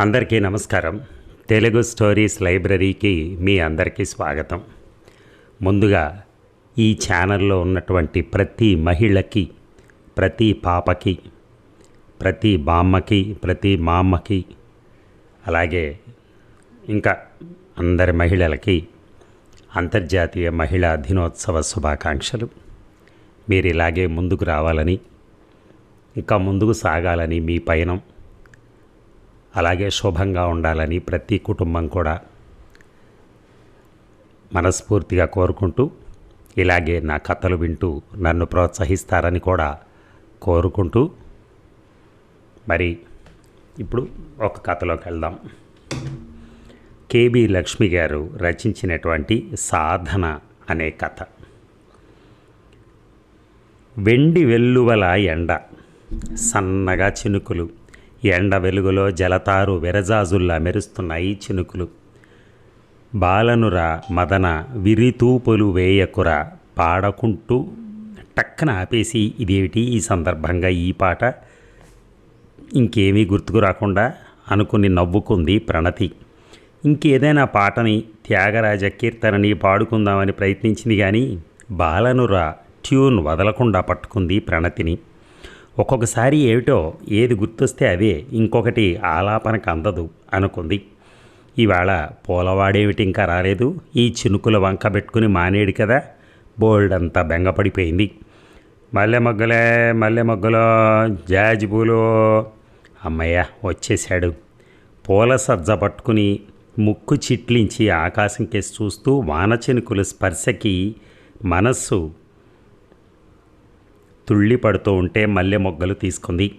అందరికీ నమస్కారం. తెలుగు స్టోరీస్ లైబ్రరీకి మీ అందరికీ స్వాగతం. ముందుగా ఈ ఛానల్లో ఉన్నటువంటి ప్రతి మహిళకి ప్రతి పాపకి ప్రతి బామ్మకి ప్రతి మామ్మకి అలాగే ఇంకా అందరి మహిళలకి అంతర్జాతీయ మహిళా దినోత్సవ శుభాకాంక్షలు. మీరు ఇలాగే ముందుకు రావాలని ఇంకా ముందుకు సాగాలని మీ పయనం అలాగే శుభంగా ఉండాలని ప్రతి కుటుంబం కూడా మనస్ఫూర్తిగా కోరుకుంటూ ఇలాగే నా కథలు వింటూ నన్ను ప్రోత్సహిస్తారని కూడా కోరుకుంటూ మరి ఇప్పుడు ఒక కథలోకి వెళ్దాం. కేబి లక్ష్మి గారు రచించినటువంటి సాధన అనే కథ. వెండి వెల్లువల ఎండ సన్నగా చినుకులు ఎండ వెలుగులో జలతారు విరజాజుల్లా మెరుస్తున్నాయి చినుకులు. బాలనుర మదన విరితూపులు వేయకురా పాడకుంటూ టక్కన ఆపేసి ఇదేమిటి ఈ సందర్భంగా ఈ పాట? ఇంకేమీ గుర్తుకు రాకుండా అనుకుని నవ్వుకుంది ప్రణతి. ఇంకేదైనా పాటని త్యాగరాజ కీర్తనని పాడుకుందామని ప్రయత్నించింది కానీ బాలనురా ట్యూన్ వదలకుండా పట్టుకుంది ప్రణతిని. ఒక్కొక్కసారి ఏమిటో ఏది గుర్తొస్తే అదే ఇంకొకటి ఆలాపనకు అందదు అనుకుంది. ఇవాళ పూలవాడేమిటి ఇంకా రాలేదు? ఈ చినుకుల వంక పెట్టుకుని మానేడు కదా? బోల్డ్ అంతా బెంగపడిపోయింది. మల్లె మొగ్గలే మల్లె మొగ్గలో జాజి పూలు. అమ్మయ్య వచ్చేశాడు. పూల సజ్జ పట్టుకుని ముక్కు చిట్లించి ఆకాశం కేసి చూస్తూ వాన చినుకుల స్పర్శకి మనస్సు తుళ్ళి పడుతూ ఉంటే మల్లె మొగ్గలు తీసుకుంది.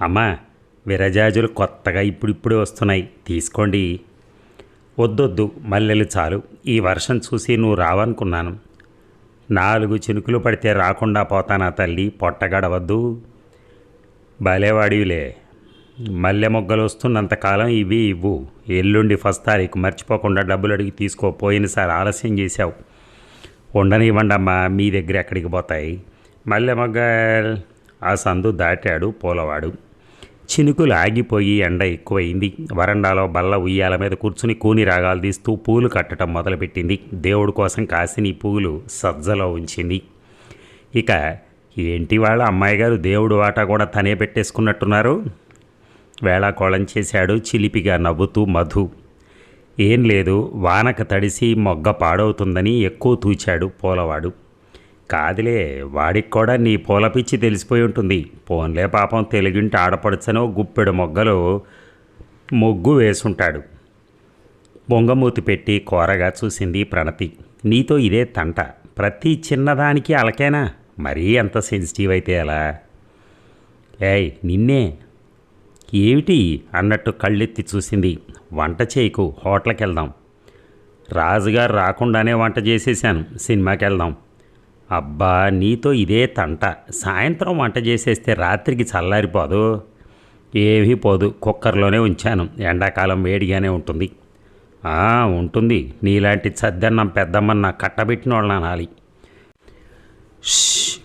అమ్మా విరజాజులు కొత్తగా ఇప్పుడిప్పుడే వస్తున్నాయి. తీసుకోండి. వద్దొద్దు మల్లెలు చాలు. ఈ వర్షం చూసి నువ్వు రావనుకున్నాను. నాలుగు చినుకులు పడితే రాకుండా పోతానా తల్లి పొట్టగడవద్దు భలేవాడివిలే. మల్లె మొగ్గలు వస్తున్నంతకాలం ఇవి ఇవ్వు. ఎల్లుండి ఫస్ట్ తారీఖు మర్చిపోకుండా డబ్బులు అడిగి తీసుకో పోయినసారి ఆలస్యం చేశావు. ఉండనివ్వండమ్మా మీ దగ్గర ఎక్కడికి పోతాయి? మల్లెమగ్గాయల్ ఆ సందు దాటాడు పూలవాడు. చినుకులు ఆగిపోయి ఎండ ఎక్కువైంది. వరండాలో బల్ల ఉయ్యాల మీద కూర్చుని కూని రాగాలు తీస్తూ పూలు కట్టడం మొదలుపెట్టింది. దేవుడి కోసం కాసిన పూలు సజ్జలో ఉంచింది. ఇక ఏంటి వాళ్ళ అమ్మాయి గారు దేవుడు వాటా కూడా తనే పెట్టేసుకున్నట్టున్నారు? వేళాకోళం చేశాడు చిలిపిగా నవ్వుతూ మధు. ఏం లేదు వానక తడిసి మొగ్గ పాడవుతుందని ఎక్కువ తూచాడు పూలవాడు. కాదులే వాడికి కూడా నీ పూల పిచ్చి తెలిసిపోయి ఉంటుంది. పోన్లే పాపం తెలుగింటి ఆడపడుచనో గుప్పెడు మొగ్గలు మొగ్గు వేసుంటాడు. బొంగమూతి పెట్టి కోరగా చూసింది ప్రణతి. నీతో ఇదే తంట. ప్రతి చిన్నదానికి అలకేనా? మరీ అంత సెన్సిటివ్ అయితే ఎలా? ఏయ్ నిన్నే. ఏమిటి? అన్నట్టు కళ్ళెత్తి చూసింది. వంట చేయకు హోటల్కి వెళ్దాం రాజుగారు రాకుండానే వంట చేసేసాను సినిమాకి వెళ్దాం అబ్బా నీతో ఇదే తంట. సాయంత్రం వంట చేసేస్తే రాత్రికి చల్లారిపోదు. ఏమీ పోదు. కుక్కర్లోనే ఉంచాను. ఎండాకాలం వేడిగానే ఉంటుంది. ఉంటుంది. నీలాంటి చద్దన్నం పెద్దమ్మని కట్టబెట్టిన వాళ్ళని అనాలి. ష్,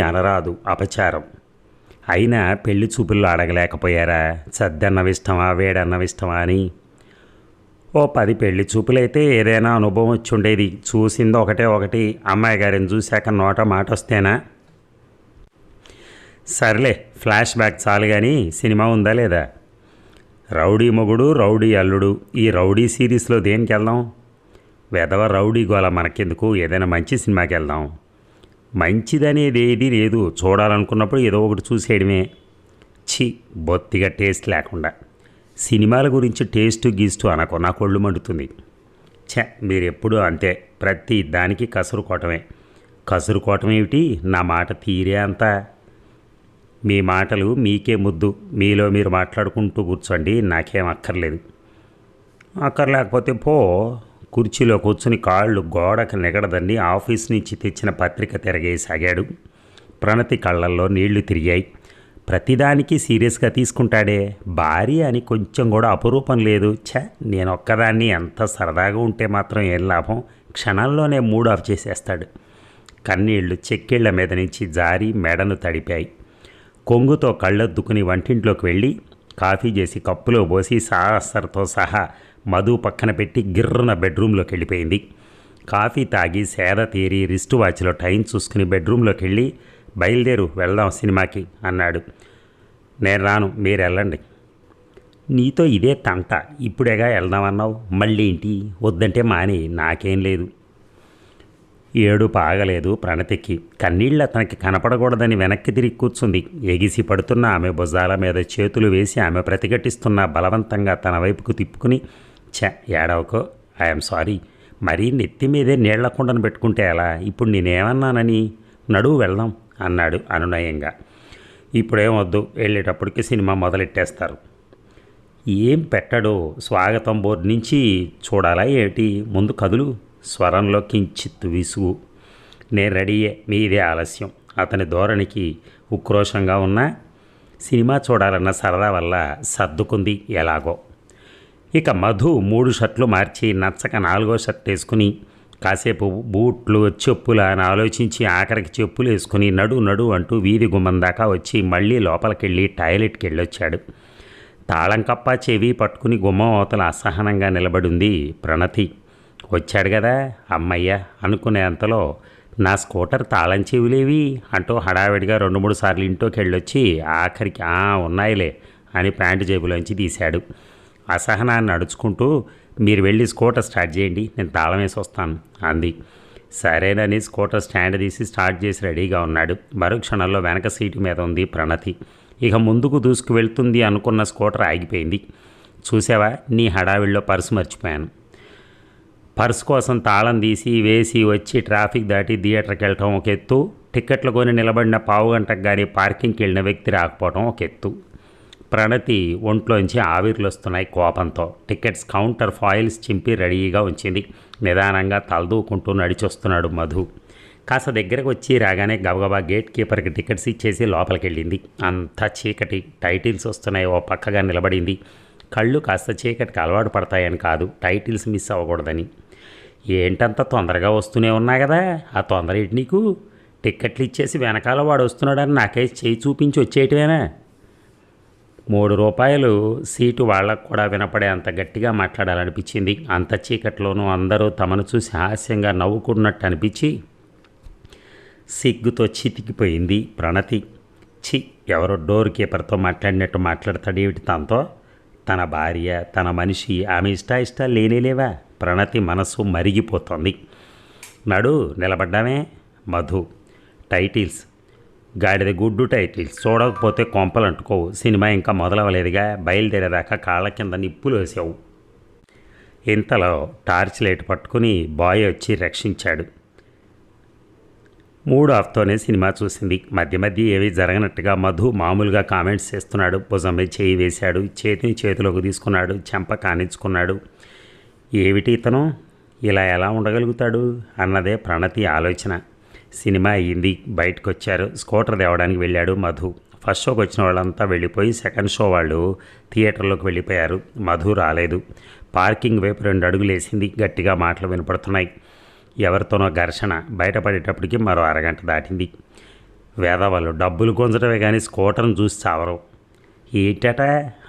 అనరాదు. అపచారం. అయినా పెళ్ళి చూపుల్లో అడగలేకపోయారా? చద్దన్నం ఇష్టమా వేడన్నం ఇష్టమా అని. ఓ పది పెళ్ళి చూపులైతే ఏదైనా అనుభవం వచ్చి ఉండేది చూసింది ఒకటే ఒకటి. అమ్మాయి గారిని చూశాక నోట మాట వస్తేనా? సర్లే ఫ్లాష్ బ్యాక్ చాలు కానీ సినిమా ఉందా లేదా? రౌడీ మొగుడు రౌడీ అల్లుడు. ఈ రౌడీ సిరీస్లో దేనికి వెళ్దాం వెధవ రౌడీ గోల మనకెందుకు? ఏదైనా మంచి సినిమాకి వెళ్దాం మంచిదనేది ఏది లేదు. చూడాలనుకున్నప్పుడు ఏదో ఒకటి చూసేయడమే. ఛీ బొత్తిగా టేస్ట్ లేకుండా. సినిమాల గురించి టేస్ట్ గీస్టు అనకు నా కొళ్ళు మండుతుంది. ఛ మీరు అంతే. ప్రతి దానికి కసురు కోటమే కసురు కోటమేమిటి నా మాట తీరే అంతా. మీ మాటలు మీకే ముద్దు. మీలో మీరు మాట్లాడుకుంటూ కూర్చోండి నాకేం అక్కర్లేదు. అక్కర్లేకపోతే పో. కుర్చీలో కూర్చుని కాళ్ళు గోడకు నిగడదండి ఆఫీస్ నుంచి తెచ్చిన పత్రిక తిరగేసాగాడు. ప్రణతి కళ్ళల్లో నీళ్ళు తిరిగాయి. ప్రతిదానికి సీరియస్గా తీసుకుంటాడే. భార్య అని కొంచెం కూడా అపురూపం లేదు. ఛ! నేను ఒక్కదాన్ని ఎంత సరదాగా ఉంటే మాత్రం ఏం లాభం? క్షణంలోనే మూడ్ ఆఫ్ చేసేస్తాడు. కన్నీళ్ళు చెక్కిళ్ళ మీద నుంచి జారి మెడను తడిపాయి. కొంగుతో కళ్ళొద్దుకుని వంటింట్లోకి వెళ్ళి కాఫీ చేసి కప్పులో పోసి సాహసర్తో సహా మధు పక్కన పెట్టి గిర్రున బెడ్రూమ్లోకి వెళ్ళిపోయింది. కాఫీ తాగి సేద తీరి రిస్ట్ వాచ్లో టైం చూసుకుని బెడ్రూమ్లోకి వెళ్ళి బయలుదేరు వెళ్దాం సినిమాకి అన్నాడు. నేను రాను మీరు వెళ్ళండి. నీతో ఇదే తంట ఇప్పుడేగా వెళ్దామన్నావు? మళ్ళీ ఏంటి? వద్దంటే మాని నాకేం లేదు. ఏడు పాగలేదు ప్రణతికి. కన్నీళ్ళు అతనికి కనపడకూడదని వెనక్కి తిరిగి కూర్చుంది. ఎగిసి పడుతున్న ఆమె భుజాల మీద చేతులు వేసి ఆమె ప్రతిఘటిస్తున్న బలవంతంగా తన వైపుకు తిప్పుకుని ఛ ఏడవకో ఐఎమ్ సారీ. మరీ నెత్తి మీదే నీళ్ళ కుండను పెట్టుకుంటే ఎలా? ఇప్పుడు నేనేమన్నానని? నడువు వెళ్దాం. అన్నాడు అనునయంగా. ఇప్పుడేం వద్దు వెళ్ళేటప్పటికి సినిమా మొదలెట్టేస్తారు. ఏం పెట్టడో స్వాగతం బోర్డు నుంచి చూడాలా ఏమిటి? ముందు కదులు స్వరంలో కించిత్ విసుగు. నేను రెడీయే మీదే ఆలస్యం. అతని ధోరణికి ఉక్రోషంగా ఉన్న సినిమా చూడాలన్న సరదా వల్ల సర్దుకుంది ఎలాగో. ఇక మధు మూడు షర్ట్లు మార్చి నచ్చక నాలుగో షర్ట్ వేసుకుని కాసేపు బూట్లు చెప్పులు అని ఆలోచించి ఆఖరికి చెప్పులు వేసుకుని నడు నడు అంటూ వీధి గుమ్మం దాకా వచ్చి మళ్ళీ లోపలికెళ్ళి టాయిలెట్కి వెళ్ళొచ్చాడు తాళం కప్ప చెవి పట్టుకుని గుమ్మం అవతల అసహనంగా నిలబడింది ప్రణతి. వచ్చాడు కదా అమ్మయ్య అనుకునే అంతలో నా స్కూటర్ తాళం చెవులేవి? అంటూ హడావిడిగా రెండు మూడు సార్లు ఇంట్లోకి వెళ్ళొచ్చి ఆఖరికి ఉన్నాయిలే అని ప్యాంటు జేబులోంచి తీశాడు. అసహనాన్ని నడుచుకుంటూ మీరు వెళ్ళి స్కూటర్ స్టార్ట్ చేయండి నేను తాళం వేసి వస్తాను అంది. సరేనని స్కూటర్ స్టాండ్ తీసి స్టార్ట్ చేసి రెడీగా ఉన్నాడు. మరుక్షణంలో వెనక సీటు మీద ఉంది ప్రణతి. ఇక ముందుకు దూసుకు వెళ్తుంది అనుకున్న స్కూటర్ ఆగిపోయింది. చూసావా? నీ హడావిడిలో పర్సు మర్చిపోయాను. పర్స్ కోసం తాళం తీసి వేసి వచ్చి ట్రాఫిక్ దాటి థియేటర్కి వెళ్ళటం ఒక ఎత్తు. టిక్కెట్లు కొని నిలబడిన పావు గంటకు కానీ పార్కింగ్కి వెళ్ళిన వ్యక్తి రాకపోవడం ఒక ఎత్తు. ప్రణతి ఒంట్లోంచి ఆవిర్లు వస్తున్నాయి కోపంతో. టికెట్స్ కౌంటర్ ఫాయిల్స్ చింపి రెడీగా ఉంచింది. నిదానంగా తలదూకుంటూ నడిచొస్తున్నాడు మధు. కాస్త దగ్గరకు వచ్చి రాగానే గబగబా గేట్ కీపర్కి టికెట్స్ ఇచ్చేసి లోపలికి వెళ్ళింది అంతా చీకటి టైటిల్స్ వస్తున్నాయి. ఓ పక్కగా నిలబడింది. కళ్ళు కాస్త చీకటికి అలవాటు పడతాయని కాదు టైటిల్స్ మిస్ అవ్వకూడదని. ఏంటంత తొందరగా వస్తూనే ఉన్నా కదా? ఆ తొందర ఏంటి నీకు? టిక్కెట్లు ఇచ్చేసి వెనకాల వాడు వస్తున్నాడని నాకేసి చేయి చూపించి వచ్చేయటమేనా? మూడు రూపాయలు సీటు వాళ్ళకు కూడా వినపడే అంత గట్టిగా మాట్లాడాలనిపించింది. అంత చీకట్లోనూ అందరూ తమను చూసి హాస్యంగా నవ్వుకున్నట్టు అనిపించి సిగ్గుతో చితికిపోయింది ప్రణతి. చి ఎవరో డోర్ కీపర్తో మాట్లాడినట్టు మాట్లాడతాడేమిటి తనతో? తన భార్య తన మనిషి ఆమె ఇష్ట లేనేలేవా ప్రణతి మనస్సు మరిగిపోతోంది. నడు నిలబడ్డామే. మధు టైటిల్స్. గాడిద గుడ్డు టైటిల్స్ చూడకపోతే కొంపలు అంటుకోవు. సినిమా ఇంకా మొదలవలేదుగా. బయలుదేరేదాకా కాళ్ళ కింద నిప్పులు వేసావు. ఇంతలో టార్చ్ లైట్ పట్టుకుని బాయ్ వచ్చి రక్షించాడు. మూడు ఆఫ్తోనే సినిమా చూసింది. మధ్య మధ్య ఏవి జరగనట్టుగా మధు మామూలుగా కామెంట్స్ చేస్తున్నాడు. భుజం మీద చేయి వేశాడు. చేతిని చేతిలోకి తీసుకున్నాడు. చెంప కానించుకున్నాడు. ఏమిటి ఇతను? ఇలా ఎలా ఉండగలుగుతాడు? అన్నదే ప్రణతి ఆలోచన. సినిమా అయ్యింది. బయటకు వచ్చారు స్కూటర్ తేవడానికి వెళ్ళాడు మధు. ఫస్ట్ షోకి వచ్చిన వాళ్ళంతా వెళ్ళిపోయి సెకండ్ షో వాళ్ళు థియేటర్లోకి వెళ్ళిపోయారు. మధు రాలేదు. పార్కింగ్ వైపు రెండు అడుగులు వేసింది. గట్టిగా మాటలు వినపడుతున్నాయి. ఎవరితోనో ఘర్షణ. బయటపడేటప్పటికి మరో అరగంట దాటింది. వేదవాళ్ళు డబ్బులు కొంచడమే కానీ స్కూటర్ను చూసి చావరు. ఏంటట?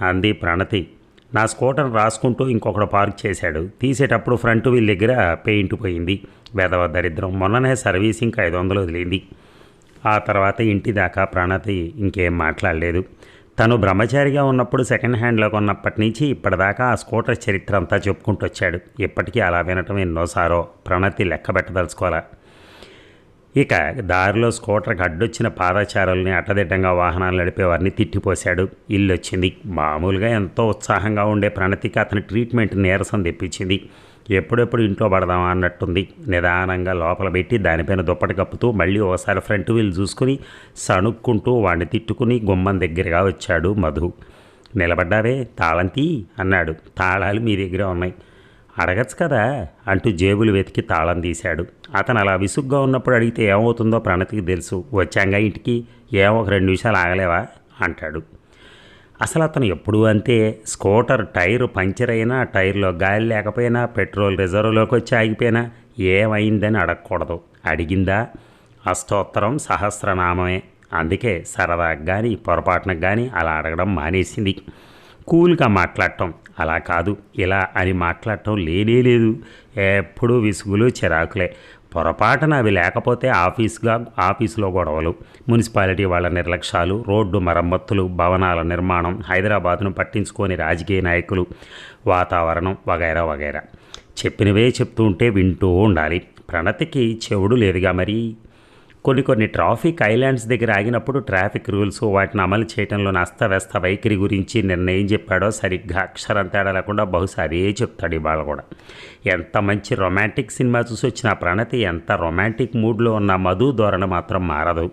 అంది ప్రణతి. నా స్కూటర్ రాసుకుంటూ ఇంకొకడు పార్క్ చేశాడు. తీసేటప్పుడు ఫ్రంట్ వీల్ దగ్గర పెయింట్ పోయింది. వేదవ దరిద్రం. మొన్ననే సర్వీసింగ్కి ఐదు వందలు వదిలింది. ఆ తర్వాత ఇంటి దాకా ప్రణతి ఇంకేం మాట్లాడలేదు. తను బ్రహ్మచారిగా ఉన్నప్పుడు సెకండ్ హ్యాండ్లో కొన్నప్పటి నుంచి ఇప్పటిదాకా ఆ స్కూటర్ చరిత్ర అంతా చెప్పుకుంటూ వచ్చాడు. ఇప్పటికీ అలా వినటం ఎన్నోసారో ప్రణతి లెక్క పెట్టదలుచుకోవాలా? ఇక దారిలో స్కూటర్కి అడ్డొచ్చిన పాదచారుల్ని అట్టదిట్టంగా వాహనాలు నడిపేవారిని తిట్టిపోశాడు. ఇల్లు వచ్చింది మామూలుగా ఎంతో ఉత్సాహంగా ఉండే ప్రణతికి అతని ట్రీట్మెంట్ నీరసం తెప్పించింది. ఎప్పుడెప్పుడు ఇంట్లో పడదామా అన్నట్టుంది. నిదానంగా లోపల పెట్టి దానిపైన దుప్పటి కప్పుతూ మళ్ళీ ఓసారి ఫ్రంట్ వీల్ చూసుకుని సణుక్కుంటూ వాడిని తిట్టుకుని గుమ్మం దగ్గరగా వచ్చాడు మధు. నిలబడ్డావే తాళంతి అన్నాడు. తాళాలు మీ దగ్గర ఉన్నాయి. అడగచ్చు కదా అంటూ జేబులు వెతికి తాళం తీశాడు. అతను అలా విసుగ్గా ఉన్నప్పుడు అడిగితే ఏమవుతుందో ప్రణతికి తెలుసు. వచ్చాంగా ఇంటికి? ఏమో ఒక రెండు నిమిషాలు ఆగలేవా? అంటాడు. అసలు అతను ఎప్పుడు అంతే. స్కూటర్ టైరు పంచర్ అయినా టైర్లో గాలి లేకపోయినా పెట్రోల్ రిజర్వ్లోకి వచ్చి ఆగిపోయినా ఏమైందని అడగకూడదు. అడిగిందా? అష్టోత్తరం సహస్రనామమే. అందుకే సరదాకు కానీ పొరపాటునకు కానీ అలా అడగడం మానేసింది. కూల్గా మాట్లాడటం. అలా కాదు. ఇలా అని మాట్లాడటం లేనే లేదు. ఎప్పుడూ విసుగులు చిరాకులే. పొరపాటున అవి లేకపోతే ఆఫీస్గా ఆఫీసులో గొడవలు మున్సిపాలిటీ వాళ్ళ నిర్లక్ష్యాలు రోడ్డు మరమ్మతులు భవనాల నిర్మాణం హైదరాబాద్ను పట్టించుకొని రాజకీయ నాయకులు వాతావరణం వగైరా వగైరా. చెప్పినవే చెప్తూ ఉంటే వింటూ ఉండాలి. ప్రణతికి చెవుడు లేదుగా మరి. కొన్ని కొన్ని ట్రాఫిక్ ఐలాండ్స్ దగ్గర ఆగినప్పుడు ట్రాఫిక్ రూల్స్ వాటిని అమలు చేయడంలోని అస్తవ్యస్త వైఖరి గురించి నిర్ణయం చెప్పాడో సరిగ్గా అక్షరం తేడా లేకుండా బహుశా అదే చెప్తాడు ఇవాళ కూడా. ఎంత మంచి రొమాంటిక్ సినిమా చూసి వచ్చిన ప్రణతి ఎంత రొమాంటిక్ మూడ్లో ఉన్న మధు ధోరణి మాత్రం మారదు.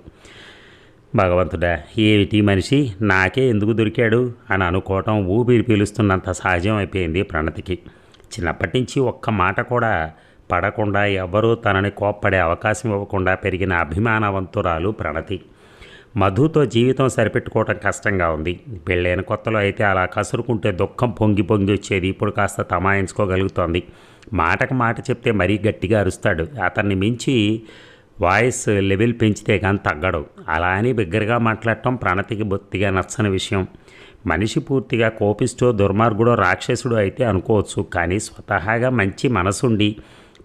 భగవంతుడా ఏమిటి మనిషి? నాకే ఎందుకు దొరికాడు? అని అనుకోవటం ఊపిరి పీలుస్తున్నంత సహజం అయిపోయింది ప్రణతికి. చిన్నప్పటి నుంచి ఒక్క మాట కూడా పడకుండా ఎవరూ తనని కోప్పడే అవకాశం ఇవ్వకుండా పెరిగిన అభిమానవంతురాలు ప్రణతి. మధుతో జీవితం సరిపెట్టుకోవటం కష్టంగా ఉంది. పెళ్ళైన కొత్తలో అయితే అలా కసురుకుంటే దుఃఖం పొంగి పొంగి వచ్చేది ఇప్పుడు కాస్త తమాయించుకోగలుగుతోంది. మాటకు మాట చెప్తే మరీ గట్టిగా అరుస్తాడు. అతన్ని మించి వాయిస్ లెవెల్ పెంచితే కానీ తగ్గడు. అలా అని బిగ్గరగా మాట్లాడటం ప్రణతికి బొత్తిగా నచ్చని విషయం. మనిషి పూర్తిగా కోపిస్టో దుర్మార్గుడో రాక్షసుడు అయితే అనుకోవచ్చు. కానీ స్వతహాగా మంచి మనసుండి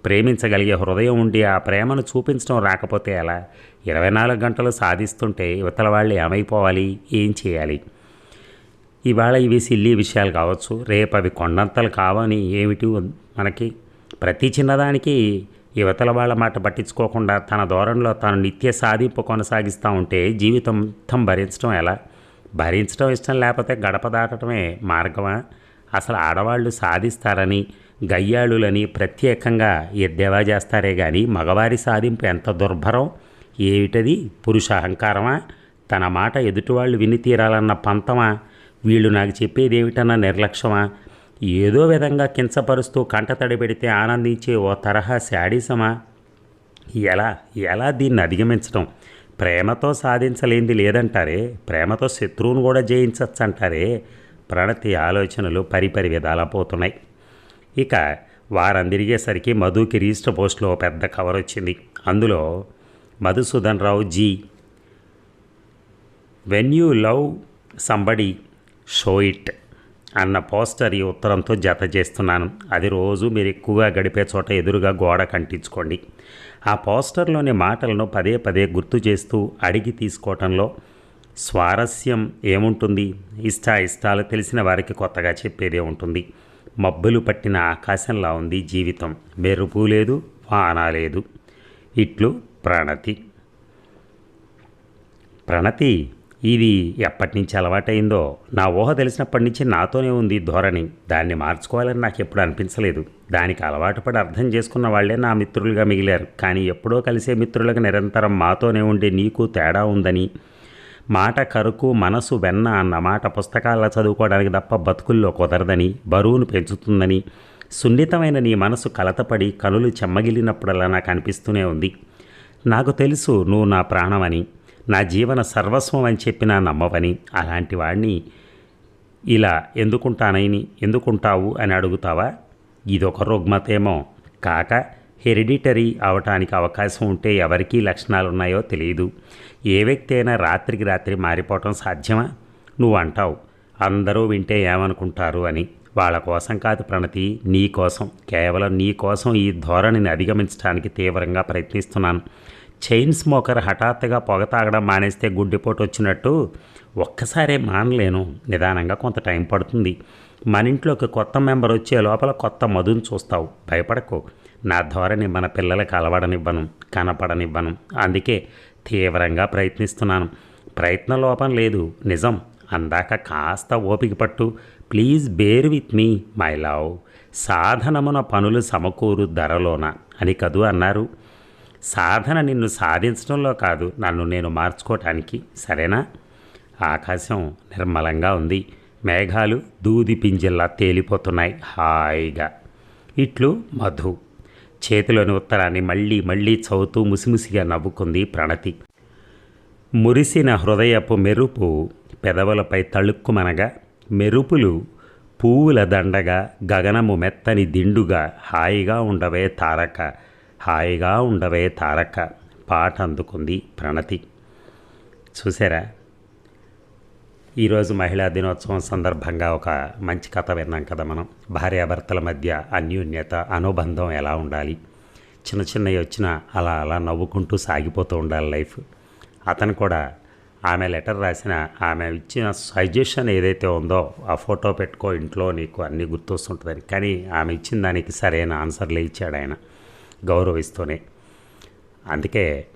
ప్రేమించగలిగే హృదయం ఉండి ఆ ప్రేమను చూపించడం రాకపోతే ఎలా? ఇరవై నాలుగు గంటలు సాధిస్తుంటే ఇవతల వాళ్ళు ఏమైపోవాలి? ఏం చేయాలి? ఇవాళ ఇవి సిల్లి విషయాలు కావచ్చు. రేపు అవి కొండంతలు కావని ఏమిటి మనకి? ప్రతి చిన్నదానికి యువతల వాళ్ళ మాట పట్టించుకోకుండా తన ధోరణిలో తాను నిత్య సాధింపు కొనసాగిస్తూ ఉంటే జీవితం మొత్తం భరించడం ఎలా? భరించడం ఇష్టం లేకపోతే గడప దాటడమే మార్గమా? అసలు ఆడవాళ్ళు సాధిస్తారని గయ్యాళులని ప్రత్యేకంగా ఎద్దేవా చేస్తారే కానీ మగవారి సాధింపు ఎంత దుర్భరం? ఏమిటది? పురుష అహంకారమా తన మాట ఎదుటివాళ్ళు విని తీరాలన్న పంతమా? వీళ్ళు నాకు చెప్పేది ఏమిటన్న నిర్లక్ష్యమా? ఏదో విధంగా కించపరుస్తూ కంటతడి పెడితే ఆనందించే ఓ తరహా శాడీసమా? ఎలా? ఎలా దీన్ని అధిగమించడం ప్రేమతో సాధించలేంది లేదంటారే? ప్రేమతో శత్రువును కూడా జయించవచ్చు అంటారే ప్రణతి ఆలోచనలు పరిపరి విధాలా పోతున్నాయి. ఇక వారం తిరిగేసరికి మధుకి రిజిస్టర్ పోస్ట్లో పెద్ద కవర్ వచ్చింది అందులో Madhusudan Rao ji. When you love somebody show it అన్న పోస్టర్ ఈ ఉత్తరంతో జత చేస్తున్నాను. అది రోజు మీరు ఎక్కువగా గడిపే చోట ఎదురుగా గోడ కంటించుకోండి. ఆ పోస్టర్లోని మాటలను పదే పదే గుర్తు చేస్తూ అడిగి తీసుకోవటంలో స్వారస్యం ఏముంటుంది? ఇష్ట ఇష్టాలు తెలిసిన వారికి కొత్తగా చెప్పేదే ఉంటుంది మబ్బులు పట్టిన ఆకాశంలా ఉంది జీవితం. మెరుపు లేదు వాన లేదు. ఇట్లు ప్రణతి. ప్రణతి ఇది ఎప్పటి నుంచి అలవాటైందో? నా ఊహ తెలిసినప్పటి నుంచి నాతోనే ఉంది ధోరణి. దాన్ని మార్చుకోవాలని నాకు ఎప్పుడు అనిపించలేదు. దానికి అలవాటు పడి అర్థం చేసుకున్న వాళ్ళే నా మిత్రులుగా మిగిలారు. కానీ ఎప్పుడో కలిసే మిత్రులకు నిరంతరం మాతోనే ఉండే నీకు తేడా ఉందని మాట కరుకు మనసు వెన్న అన్న మాట పుస్తకాల్లో చదువుకోవడానికి తప్ప బతుకుల్లో కుదరదని బరువును పెంచుతుందని సున్నితమైన నీ మనసు కలతపడి కనులు చెమ్మగిలినప్పుడల్లా నాకు అనిపిస్తూనే ఉంది. నాకు తెలుసు నువ్వు నా ప్రాణమని నా జీవన సర్వస్వం అని చెప్పినా నమ్మవని అలాంటి వాడిని ఇలా ఎందుకుంటానని ఎందుకుంటావు అని అడుగుతావా? ఇదొక రుగ్మతేమో. కాక హెరిడిటరీ అవటానికి అవకాశం ఉంటే ఎవరికీ లక్షణాలు ఉన్నాయో తెలియదు ఏ వ్యక్తి అయినా రాత్రికి రాత్రి మారిపోవటం సాధ్యమా? నువ్వు అంటావు అందరూ వింటే ఏమనుకుంటారు అని. వాళ్ళ కోసం కాదు ప్రణతి నీ కోసం. కేవలం నీ కోసం ఈ ధోరణిని అధిగమించడానికి తీవ్రంగా ప్రయత్నిస్తున్నాను. చైన్ స్మోకర్ హఠాత్తుగా పొగ తాగడం మానేస్తే గుడ్డిపోటు వచ్చినట్టు ఒక్కసారే మానలేను. నిదానంగా కొంత టైం పడుతుంది. మన ఇంట్లోకి కొత్త మెంబర్ వచ్చే లోపల కొత్త మధుని చూస్తావు. భయపడకు. నా ధోరణి మన పిల్లలకు అలవడనివ్వను. కనపడనివ్వను. అందుకే తీవ్రంగా ప్రయత్నిస్తున్నాను. ప్రయత్న లోపం లేదు. నిజం. అందాక కాస్త ఓపిక పట్టు. Please bear with me my love. సాధనమున పనులు సమకూరు ధరలోన అని కదూ అన్నారు. సాధన నిన్ను సాధించడంలో కాదు. నన్ను నేను మార్చుకోవటానికి సరేనా? ఆకాశం నిర్మలంగా ఉంది. మేఘాలు దూది పింజల్లా తేలిపోతున్నాయి. హాయిగా. ఇట్లు మధు. చేతిలోని ఉత్తరాన్ని మళ్ళీ మళ్ళీ చదువుతూ ముసిముసిగా నవ్వుకుంది ప్రణతి. మురిసిన హృదయపు మెరుపు పెదవులపై తళుక్కుమనగా మెరుపులు పువ్వుల దండగా గగనము మెత్తని దిండుగా హాయిగా ఉండవే తారక హాయిగా ఉండవే తారక పాట అందుకుంది ప్రణతి. చూసారా? ఈరోజు మహిళా దినోత్సవం సందర్భంగా ఒక మంచి కథ విన్నాం కదా మనం. భార్యాభర్తల మధ్య అన్యోన్యత అనుబంధం ఎలా ఉండాలి? చిన్న చిన్నవి వచ్చినా అలా అలా నవ్వుకుంటూ సాగిపోతూ ఉండాలి లైఫ్. అతను కూడా ఆమె లెటర్ రాసిన ఆమె ఇచ్చిన సజెషన్ ఏదైతే ఉందో ఆ ఫోటో పెట్టుకో ఇంట్లో నీకు అన్నీ గుర్తొస్తుంటుందని. కానీ ఆమె ఇచ్చిన దానికి సరైన ఆన్సర్లే ఇచ్చాడు ఆయన గౌరవిస్తూనే. అందుకే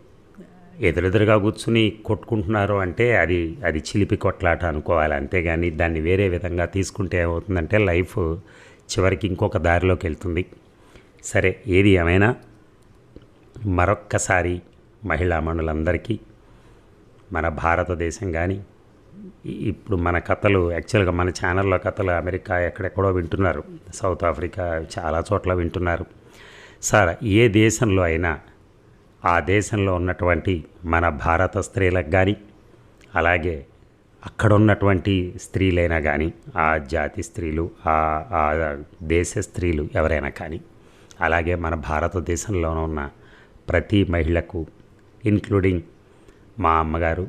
ఎదురెదురుగా కూర్చుని కొట్టుకుంటున్నారు అంటే అది అది చిలిపి కొట్లాట అనుకోవాలి. అంతేగాని దాన్ని వేరే విధంగా తీసుకుంటే ఏమవుతుందంటే లైఫ్ చివరికి ఇంకొక దారిలోకి వెళ్తుంది. సరే ఏది ఏమైనా మరొక్కసారి మహిళా మనులందరికీ మన భారతదేశం కానీ ఇప్పుడు మన కథలు యాక్చువల్గా మన ఛానల్లో కథలు అమెరికా ఎక్కడెక్కడో వింటున్నారు. సౌత్ ఆఫ్రికా చాలా చోట్ల వింటున్నారు. సార్ ఏ దేశంలో అయినా ఆ దేశంలో ఉన్నటువంటి మన భారత స్త్రీలకు కానీ అలాగే అక్కడున్నటువంటి స్త్రీలైనా కానీ ఆ జాతి స్త్రీలు ఆ ఆ దేశ స్త్రీలు ఎవరైనా కానీ అలాగే మన భారతదేశంలో ఉన్న ప్రతి మహిళకు ఇన్క్లూడింగ్ మా అమ్మగారు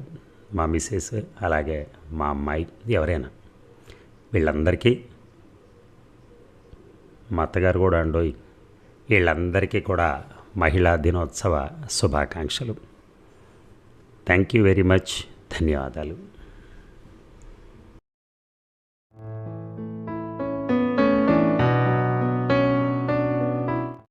మా మిస్సెస్ అలాగే మా అమ్మాయి ఎవరైనా వీళ్ళందరికీ మా అత్తగారు కూడా అండోయి వీళ్ళందరికీ కూడా మహిళా దినోత్సవ శుభాకాంక్షలు. థ్యాంక్ యూ వెరీ మచ్ ధన్యవాదాలు.